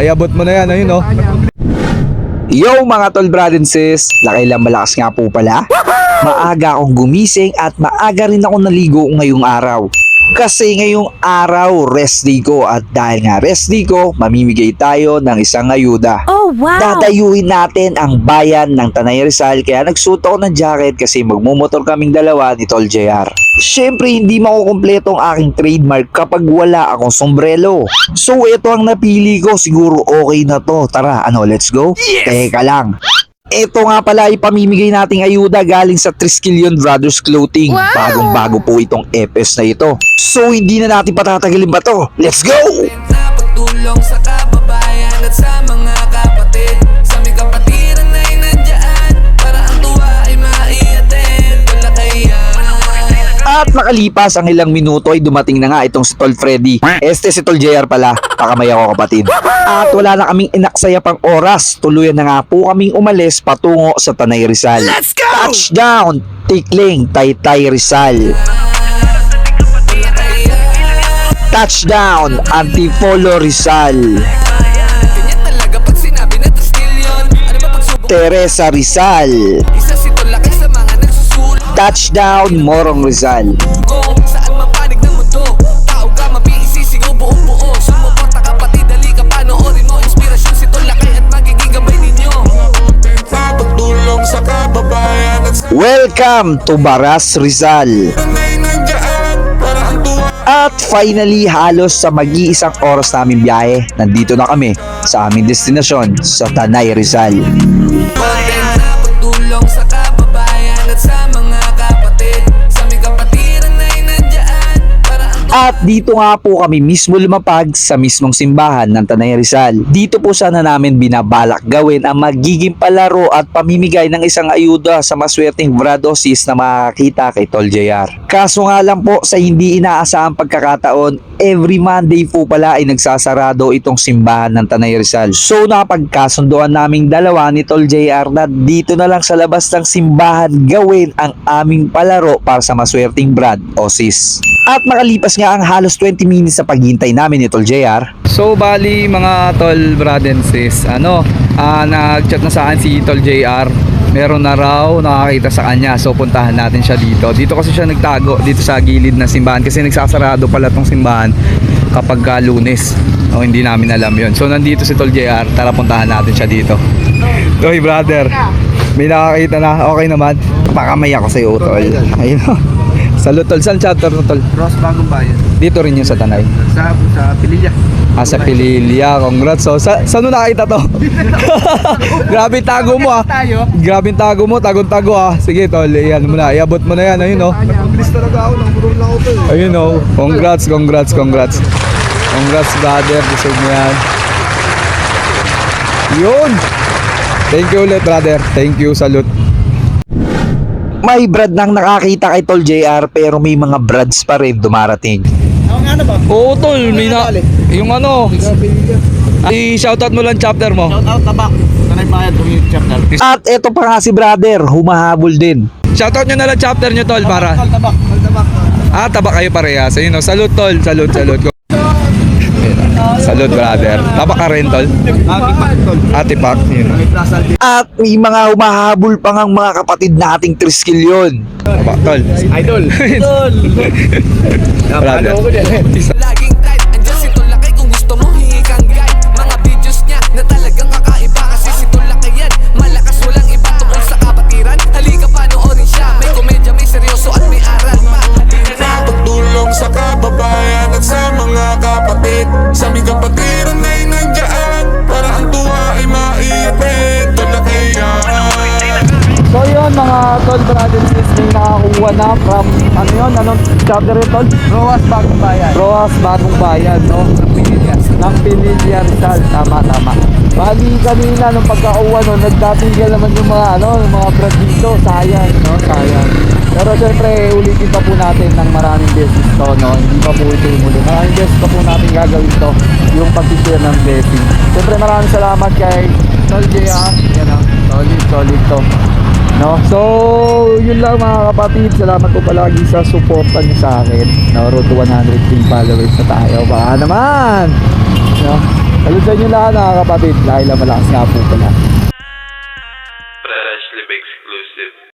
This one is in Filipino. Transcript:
Ayabot mo na yan, ayun oh. Yo mga tol brad and sis, nakailang malakas nga po pala. Maaga akong gumising at maaga rin ako naligo ngayong araw. Kasi ngayong araw, rest day ko at dahil nga rest day ko, mamimigay tayo ng isang ayuda. Oh, wow! Dadayuhin natin ang bayan ng Tanay Rizal kaya nagsuot ako ng jacket kasi magmumotor kaming dalawa ni Tol JR. Siyempre hindi makukumpleto ang aking trademark kapag wala akong sombrero. So ito ang napili ko siguro okay na to. Tara ano let's go? Teka lang. Ito nga pala ay pamimigay nating ayuda galing sa Triskelion Brothers Clothing. Wow! Bagong bago po itong EPS na ito. So hindi na natin patatagalin ba to? Let's go! na pagtulong sa kababayan at sa mga At makalipas ang ilang minuto ay dumating na nga itong si Tol Freddy. Este si Tol JR pala, pakamay ako kapatid. At wala na kaming inaksaya pang oras. Tuluyan na nga po kaming umalis patungo sa Tanay Rizal. Let's go! Touchdown! Tikling, Taytay Rizal. Touchdown! Antipolo Rizal. Ganyan talaga Touchdown Morong Rizal. Saan man panig ng mundo Tao ka mabisisigaw buong buo Sumuporta kapatid, dali ka panoorin mo Inspirasyon si Tolakay at magiging gabay ninyo sa kababayan Welcome to Baras Rizal. At finally, halos sa mag-iisang oras namin biyahe, nandito na kami sa aming destinasyon sa Tanay Rizal. Content At dito nga po kami mismo lumapag sa mismong simbahan ng Tanay Rizal. Dito po sana namin binabalak gawin ang magiging palaro at pamimigay ng isang ayuda sa maswerteng Brad o sis na makakita kay Tol JR. Kaso nga lang po sa hindi inaasahang pagkakataon, every Monday po pala ay nagsasarado itong simbahan ng Tanay Rizal. So napagkasunduan naming dalawa ni Tol JR na dito na lang sa labas ng simbahan gawin ang aming palaro para sa maswerteng Brad o. At makalipas nga ang halos 20 minutes sa paghintay namin ni Tol JR. So bali mga tol brad and sis, ano, ah, nag-chat na sa akin si Tol JR. Meron na raw nakakita sa kanya. So puntahan natin siya dito. Dito kasi siya nagtago dito sa gilid ng simbahan kasi nagsasarado pala tong simbahan kapag ka lunes. O hindi namin alam 'yon. So nandito si Tol JR. Tara puntahan natin siya dito. Oy brother. May nakakita na. Okay naman. Pakamay ako sa iyo, Tol. Ayun. Salud Tol. Saan chapter mo, Tol? Cross Bagong Bayan. Dito rin yung sa Tanay. Sa, sa Pililya. Ah, sa Pililya. Congrats. So, sa, saan mo nakita to? Grabe tago mo ah. Grabe tago mo. Tagong-tago ah. Sige, tol. Yan mo na. Iabot mo na yan. Ayun oh. Nag-bilis talaga ako. Nang lang ako to. Ayun oh. Congrats, congrats, congrats. Congrats, brother. Deserve mo yan. Yun. Thank you ulit, brother. Thank you. Salute. May Brad nang nakakita kay Tol JR pero may mga Brads pa rin dumarating. Ako nga na ba? Oo, tol. May na... Yung ano. I-shoutout mo lang chapter mo. Shout out tabak. Tanay Bayan. Tumingin chapter. At eto pa nga si brother, humahabol din. Shoutout nyo na lang chapter nyo, tol. Para... Tol tabak. Tol tabak. Ah, taba kayo parehas. Ayun o, salute tol, salute, salute. Salute brother. Tol. Ate Pak, yun. At may mga humahabol pa ngang mga kapatid nating Triskelion. Taba tol. Idol. Idol. Brother. Tol brothers sis, may nakakuha na from ano yun, anong chapter yun tol? Roas Bagong Bayan. Roas Bagong Bayan, no? Ng Pinilya Rizal, tama tama. Bali kanina nung pagkauwa no, nagdatinggal naman yung mga ano, yung mga brad dito, sayang, no? Sayang. Pero syempre, ulitin pa po natin ng maraming beses to, no? Hindi pa po ito yung muli. Maraming beses pa po natin gagawin to, yung pag-share ng blessing. Syempre, maraming salamat kay Tol JR. Yan ang solid, solid to. No? So, yun lang mga kapatid. Salamat po palagi sa suporta niyo sa akin. No, road to 100k followers na tayo. Baka naman. No? Salut sa inyo lahat mga kapatid dahil malakas nga po pala.